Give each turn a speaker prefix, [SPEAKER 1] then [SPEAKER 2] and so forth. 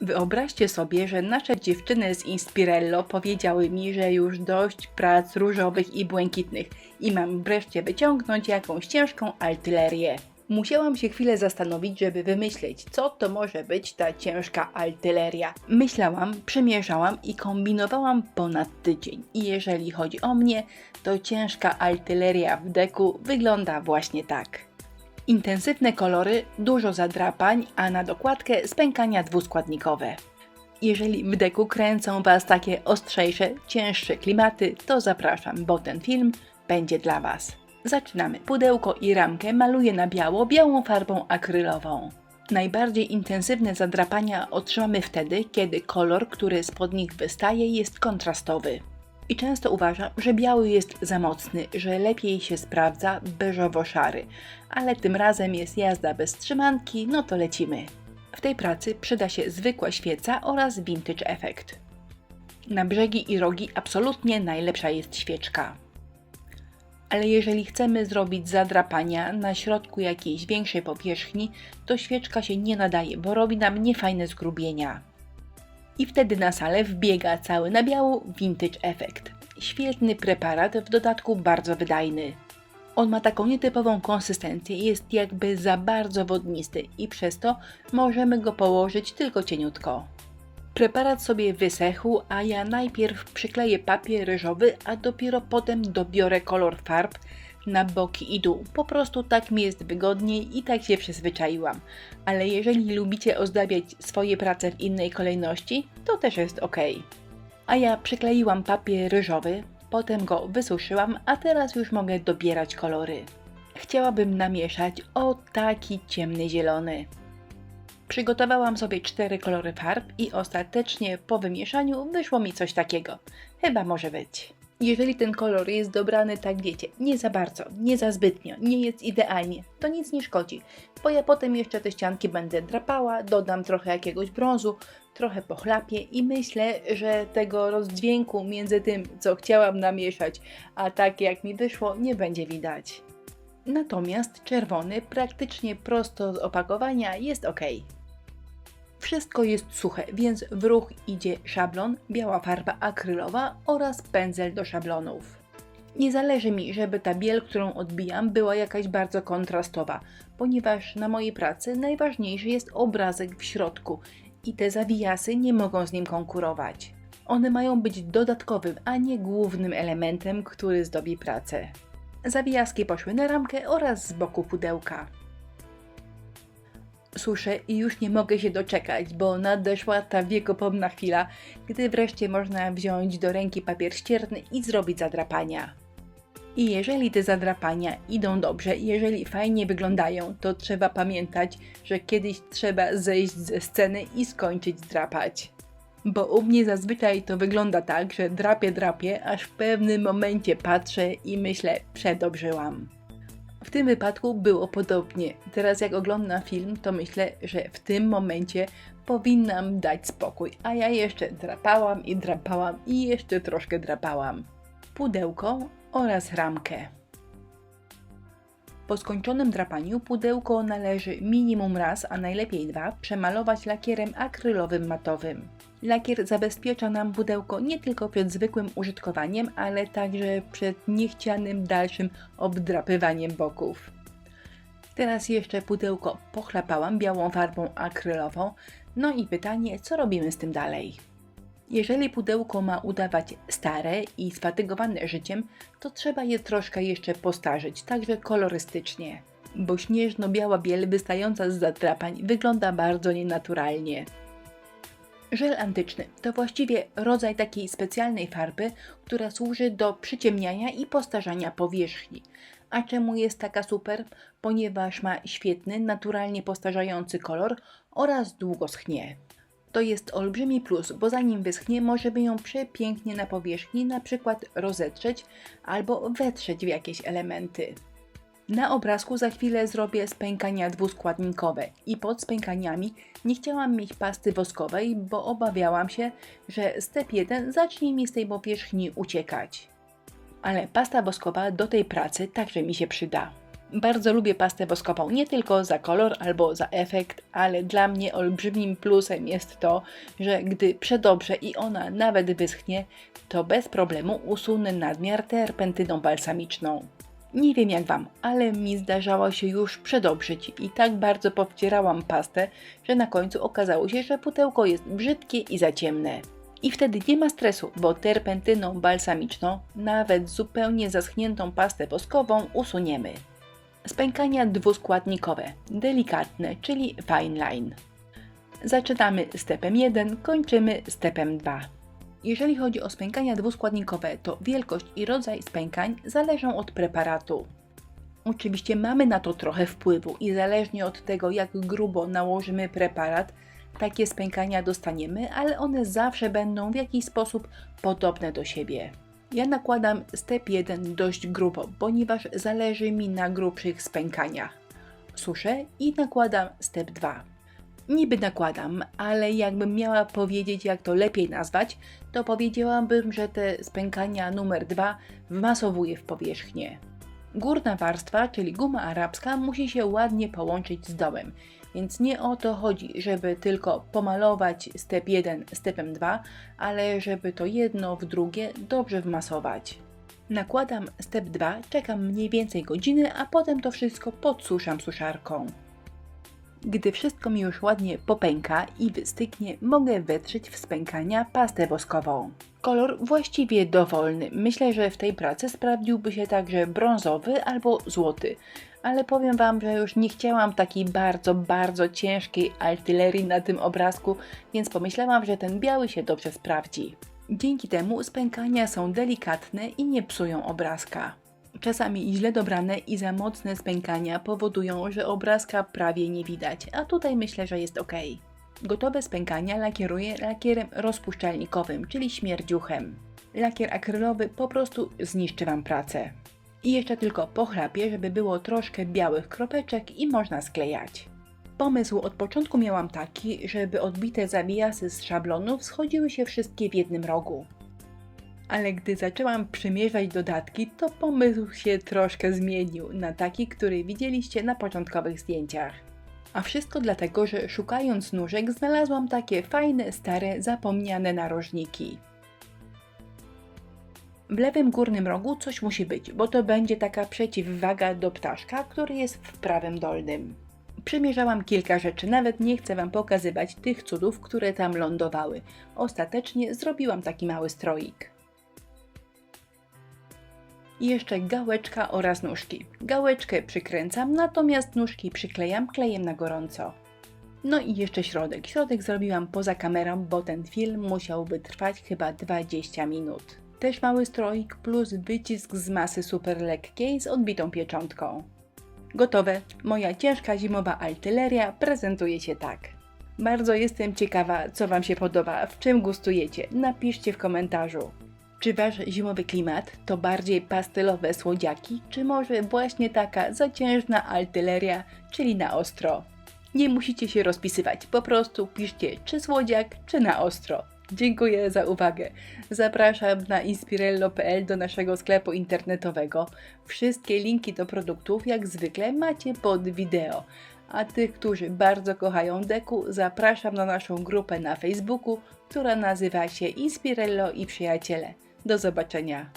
[SPEAKER 1] Wyobraźcie sobie, że nasze dziewczyny z Inspirello powiedziały mi, że już dość prac różowych i błękitnych i mam wreszcie wyciągnąć jakąś ciężką artylerię. Musiałam się chwilę zastanowić, żeby wymyśleć, co to może być ta ciężka artyleria. Myślałam, przemierzałam i kombinowałam ponad tydzień. I jeżeli chodzi o mnie, to ciężka artyleria w deku wygląda właśnie tak. Intensywne kolory, dużo zadrapań, a na dokładkę spękania dwuskładnikowe. Jeżeli w deku kręcą Was takie ostrzejsze, cięższe klimaty, to zapraszam, bo ten film będzie dla Was. Zaczynamy. Pudełko i ramkę maluję na biało białą farbą akrylową. Najbardziej intensywne zadrapania otrzymamy wtedy, kiedy kolor, który spod nich wystaje, jest kontrastowy. I często uważam, że biały jest za mocny, że lepiej się sprawdza beżowo-szary, ale tym razem jest jazda bez trzymanki, no to lecimy. W tej pracy przyda się zwykła świeca oraz vintage efekt. Na brzegi i rogi absolutnie najlepsza jest świeczka. Ale jeżeli chcemy zrobić zadrapania na środku jakiejś większej powierzchni, to świeczka się nie nadaje, bo robi nam niefajne zgrubienia. I wtedy na salę wbiega cały na biało Vintage Effect. Świetny preparat, w dodatku bardzo wydajny. On ma taką nietypową konsystencję, jest jakby za bardzo wodnisty i przez to możemy go położyć tylko cieniutko. Preparat sobie wysechł, a ja najpierw przykleję papier ryżowy, a dopiero potem dobiorę kolor farb na boki i dół. Po prostu tak mi jest wygodniej i tak się przyzwyczaiłam. Ale jeżeli lubicie ozdabiać swoje prace w innej kolejności, to też jest ok. A ja przykleiłam papier ryżowy, potem go wysuszyłam, a teraz już mogę dobierać kolory. Chciałabym namieszać o taki ciemny zielony. Przygotowałam sobie cztery kolory farb i ostatecznie po wymieszaniu wyszło mi coś takiego. Chyba może być. Jeżeli ten kolor jest dobrany, tak wiecie, nie za bardzo, nie za zbytnio, nie jest idealnie, to nic nie szkodzi, bo ja potem jeszcze te ścianki będę drapała, dodam trochę jakiegoś brązu, trochę pochlapię i myślę, że tego rozdźwięku między tym, co chciałam namieszać, a tak jak mi wyszło, nie będzie widać. Natomiast czerwony, praktycznie prosto z opakowania, jest ok. Wszystko jest suche, więc w ruch idzie szablon, biała farba akrylowa oraz pędzel do szablonów. Nie zależy mi, żeby ta biel, którą odbijam, była jakaś bardzo kontrastowa, ponieważ na mojej pracy najważniejszy jest obrazek w środku i te zawijasy nie mogą z nim konkurować. One mają być dodatkowym, a nie głównym elementem, który zdobi pracę. Zawijaski poszły na ramkę oraz z boku pudełka. Suszę i już nie mogę się doczekać, bo nadeszła ta wiekopomna chwila, gdy wreszcie można wziąć do ręki papier ścierny i zrobić zadrapania. I jeżeli te zadrapania idą dobrze, jeżeli fajnie wyglądają, to trzeba pamiętać, że kiedyś trzeba zejść ze sceny i skończyć drapać. Bo u mnie zazwyczaj to wygląda tak, że drapię, drapię, aż w pewnym momencie patrzę i myślę, przedobrzyłam. W tym wypadku było podobnie. Teraz jak oglądam film, to myślę, że w tym momencie powinnam dać spokój, a ja jeszcze drapałam i drapałam i jeszcze troszkę drapałam. Pudełko oraz ramkę. Po skończonym drapaniu pudełko należy minimum raz, a najlepiej dwa, przemalować lakierem akrylowym matowym. Lakier zabezpiecza nam pudełko nie tylko przed zwykłym użytkowaniem, ale także przed niechcianym dalszym obdrapywaniem boków. Teraz jeszcze pudełko pochlapałam białą farbą akrylową. No i pytanie, co robimy z tym dalej? Jeżeli pudełko ma udawać stare i sfatygowane życiem, to trzeba je troszkę jeszcze postarzyć, także kolorystycznie, bo śnieżno-biała biel wystająca z zadrapań wygląda bardzo nienaturalnie. Żel antyczny to właściwie rodzaj takiej specjalnej farby, która służy do przyciemniania i postarzania powierzchni. A czemu jest taka super? Ponieważ ma świetny, naturalnie postarzający kolor oraz długo schnie. To jest olbrzymi plus, bo zanim wyschnie, możemy ją przepięknie na powierzchni na przykład rozetrzeć albo wetrzeć w jakieś elementy. Na obrazku za chwilę zrobię spękania dwuskładnikowe i pod spękaniami nie chciałam mieć pasty woskowej, bo obawiałam się, że step 1 zacznie mi z tej powierzchni uciekać. Ale pasta woskowa do tej pracy także mi się przyda. Bardzo lubię pastę woskową, nie tylko za kolor albo za efekt, ale dla mnie olbrzymim plusem jest to, że gdy przedobrze i ona nawet wyschnie, to bez problemu usunę nadmiar terpentyną balsamiczną. Nie wiem jak Wam, ale mi zdarzało się już przedobrzyć i tak bardzo powcierałam pastę, że na końcu okazało się, że pudełko jest brzydkie i za ciemne. I wtedy nie ma stresu, bo terpentyną balsamiczną, nawet zupełnie zaschniętą pastę woskową usuniemy. Spękania dwuskładnikowe, delikatne, czyli fine line. Zaczynamy stepem 1, kończymy stepem 2. Jeżeli chodzi o spękania dwuskładnikowe, to wielkość i rodzaj spękań zależą od preparatu. Oczywiście mamy na to trochę wpływu i zależnie od tego, jak grubo nałożymy preparat, takie spękania dostaniemy, ale one zawsze będą w jakiś sposób podobne do siebie. Ja nakładam step 1 dość grubo, ponieważ zależy mi na grubszych spękaniach. Suszę i nakładam step 2. Niby nakładam, ale jakbym miała powiedzieć, jak to lepiej nazwać, to powiedziałabym, że te spękania numer 2 wmasowuję w powierzchnię. Górna warstwa, czyli guma arabska, musi się ładnie połączyć z dołem, więc nie o to chodzi, żeby tylko pomalować step 1 stepem 2, ale żeby to jedno w drugie dobrze wmasować. Nakładam step 2, czekam mniej więcej godziny, a potem to wszystko podsuszam suszarką. Gdy wszystko mi już ładnie popęka i wystygnie, mogę wetrzeć w spękania pastę woskową. Kolor właściwie dowolny. Myślę, że w tej pracy sprawdziłby się także brązowy albo złoty. Ale powiem Wam, że już nie chciałam takiej bardzo, bardzo ciężkiej artylerii na tym obrazku, więc pomyślałam, że ten biały się dobrze sprawdzi. Dzięki temu spękania są delikatne i nie psują obrazka. Czasami źle dobrane i za mocne spękania powodują, że obrazka prawie nie widać, a tutaj myślę, że jest ok. Gotowe spękania lakieruję lakierem rozpuszczalnikowym, czyli śmierdziuchem. Lakier akrylowy po prostu zniszczy Wam pracę. I jeszcze tylko pochlapię, żeby było troszkę białych kropeczek i można sklejać. Pomysł od początku miałam taki, żeby odbite zawijasy z szablonów schodziły się wszystkie w jednym rogu ale gdy zaczęłam przymierzać dodatki, to pomysł się troszkę zmienił na taki, który widzieliście na początkowych zdjęciach. A wszystko dlatego, że szukając nóżek znalazłam takie fajne, stare, zapomniane narożniki. W lewym górnym rogu coś musi być, bo to będzie taka przeciwwaga do ptaszka, który jest w prawym dolnym. Przymierzałam kilka rzeczy, nawet nie chcę Wam pokazywać tych cudów, które tam lądowały. Ostatecznie zrobiłam taki mały stroik. I jeszcze gałeczka oraz nóżki. Gałeczkę przykręcam, natomiast nóżki przyklejam klejem na gorąco. No i jeszcze środek. Środek zrobiłam poza kamerą, bo ten film musiałby trwać chyba 20 minut. Też mały stroik plus wycisk z masy super lekkiej z odbitą pieczątką. Gotowe. Moja ciężka zimowa artyleria prezentuje się tak. Bardzo jestem ciekawa, co Wam się podoba, w czym gustujecie. Napiszcie w komentarzu. Czy wasz zimowy klimat to bardziej pastelowe słodziaki, czy może właśnie taka zaciężna artyleria, czyli na ostro? Nie musicie się rozpisywać, po prostu piszcie czy słodziak, czy na ostro. Dziękuję za uwagę. Zapraszam na inspirello.pl do naszego sklepu internetowego. Wszystkie linki do produktów jak zwykle macie pod wideo. A tych, którzy bardzo kochają deku, zapraszam na naszą grupę na Facebooku, która nazywa się Inspirello i Przyjaciele. Do zobaczenia.